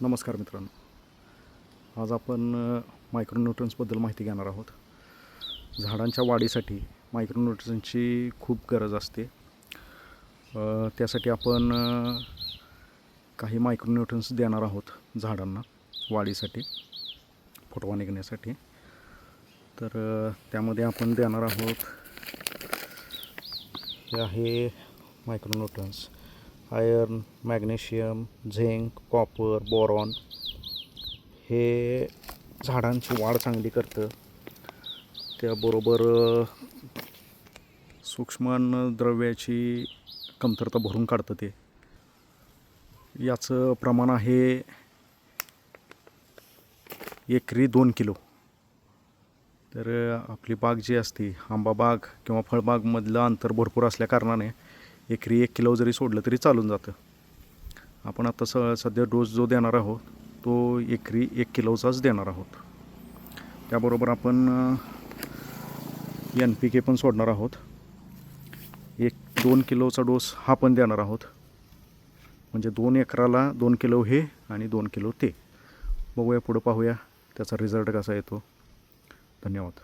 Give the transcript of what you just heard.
नमस्कार मित्रांनो. आज आपण मायक्रोन्यूट्रन्सबद्दल माहिती घेणार आहोत. झाडांच्या वाढीसाठी मायक्रोन्यूट्रन्सची खूप गरज असते. त्यासाठी आपण काही मायक्रोन्यूट्रन्स देणार आहोत झाडांना वाढीसाठी फुटवा निघण्यासाठी. तर त्यामध्ये आपण देणार आहोत हे आहे micronutrients iron magnesium zinc copper boron हे झाडांची वाढ चांगली करतं. त्याबरोबर सूक्ष्मद्रव्याची कमतरता भरून काढतं ते. याचं प्रमाण आहे एकरी दोन किलो. तर आपली बाग जी असते आंबा बाग किंवा फळबागमधलं अंतर भरपूर असल्या कारणाने एकरी एक किलो जरी सोडलं तरी चालून जातं. आपण आता स सध्या डोस जो देणार आहोत तो एकरी एक किलोचाच देणार आहोत. त्याबरोबर आपण एन पी के पण सोडणार आहोत. एक दोन किलोचा डोस हा पण देणार आहोत. म्हणजे दोन एकराला दोन किलो हे आणि दोन किलो ते. बघूया पुढं पाहूया त्याचा रिझल्ट कसा येतो. धन्यवाद.